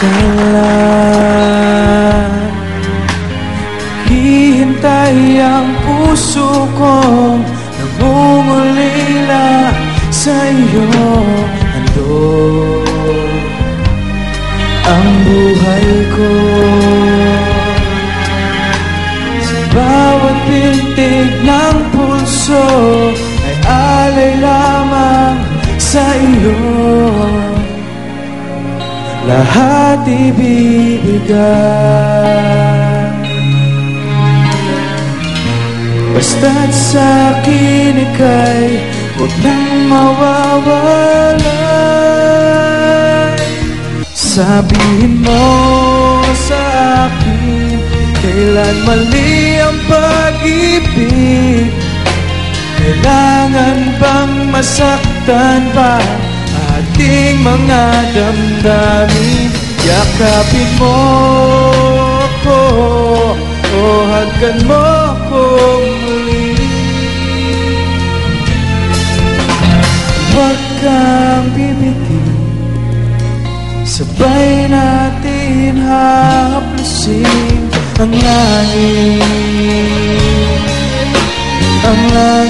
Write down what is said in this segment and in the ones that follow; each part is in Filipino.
dalan Hihintay ang puso ko Nangungulila sa iyo. Handog ang buhay ko. Sa bawat tintig ng puso Ay alay lamang sa iyo. Lahat ibibigay. Basta't sa akin ika'y Huwag nang mawawala. Sabihin mo sa akin Kailan mali ang pag-ibig? Kailangan bang masaktan pa Ating mga damdamin. Yakapin mo ako O hagkan mo akong muli. Huwag kang bibigin Sabay natin haplusin Ang langit. Ang langit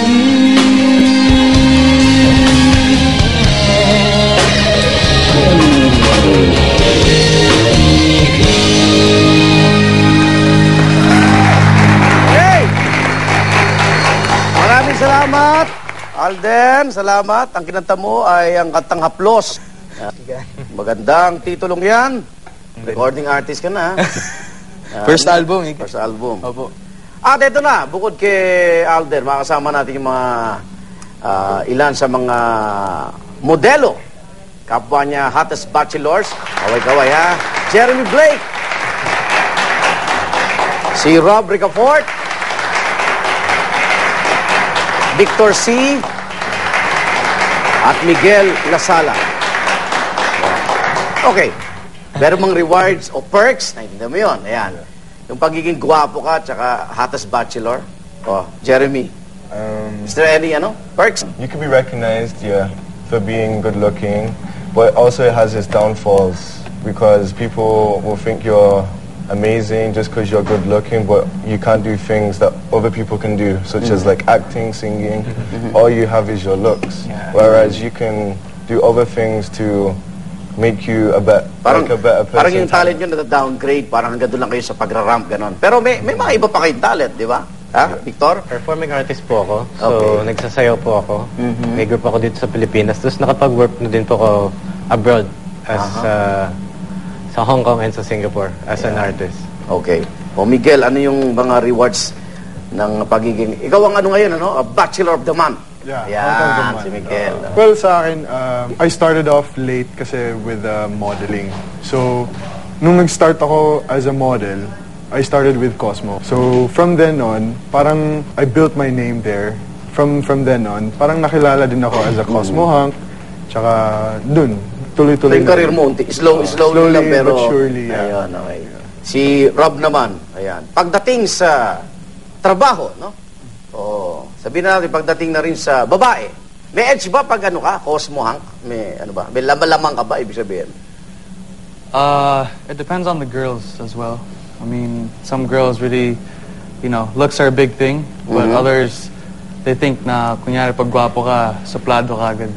salamat. Alden, salamat. Ang kinanta mo ay ang kantang Haplos. Magandang titulong yan. Recording artist ka na. Ah, First album, eh. First album. Opo. At ito na, bukod kay Alden, makasama natin yung mga ah, ilan sa mga modelo. Kapwa niya hottest bachelors. Kaway-kaway ha. Jeremy Blake. Si Rob Ricafort. Victor C. At Miguel Lasala. Okay. Meron mga rewards o perks. Naintindihan mo yun. Ayan. Yung pagiging gwapo ka, tsaka hottest bachelor. Oh, Jeremy. Um, Is there any, ano, perks? you can be recognized, yeah, for being good looking, but also it has its downfalls because people will think you're amazing just because you're good looking, but you can't do things that other people can do, such as like acting, singing. All you have is your looks, whereas you can do other things to make you a, bet, Parang, like a better person. parang yung talent nyo na-downgrade, parang hanggang doon lang kayo sa pagra-ramp, ganon. Pero may, may mga iba pa kayong talent, di ba? Ha, Victor? Performing artist po ako. So, Okay. nagsasayaw po ako. May group ako dito sa Pilipinas. Tapos nakapag-work na din po ako abroad as uh, sa Hong Kong and sa Singapore as an artist. Okay. O Miguel, ano yung mga rewards ng pagiging... Ikaw ang ano ngayon, ano? A Bachelor of the Month. Yeah, Hong Kong si naman. Miguel. Well, sa akin, um, I started off late kasi with uh, modeling. So, nung nag-start ako as a model, I started with Cosmo. So, from then on, parang I built my name there. From from then on, parang nakilala din ako as a Cosmo hunk. Tsaka, dun, tuloy-tuloy yung na career mo, unti- slow, Oh, slowly, slowly lang, pero... but surely, yeah. Ayun, okay. Si Rob naman, ayan. Pagdating sa trabaho, no? O, sabihin na natin, pagdating na rin sa babae, may edge ba pag ano ka, Cosmo Hank? May ano ba? May laman-lamang ka ba, ibig sabihin? Uh, it depends on the girls as well. I mean, some girls really, you know, looks are a big thing, but others, they think na kunyari pag gwapo ka, suplado ka agad.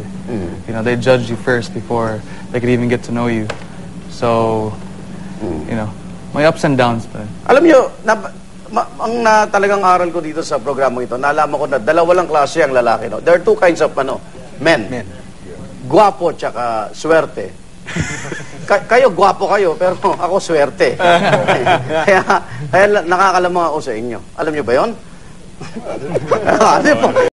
You know, they judge you first before they could even get to know you. So, you know, may ups and downs pa. Alam nyo, na, ma, ang na, talagang aral ko dito sa programang ito, nalaman ko na dalawa lang klase ang lalaki. No? There are two kinds of ano, men. Men. Guwapo tsaka swerte. Ka- kayo, gwapo kayo, pero ako swerte. kaya, kaya la- nakakalamang ako sa inyo. Alam nyo ba yon? ano po?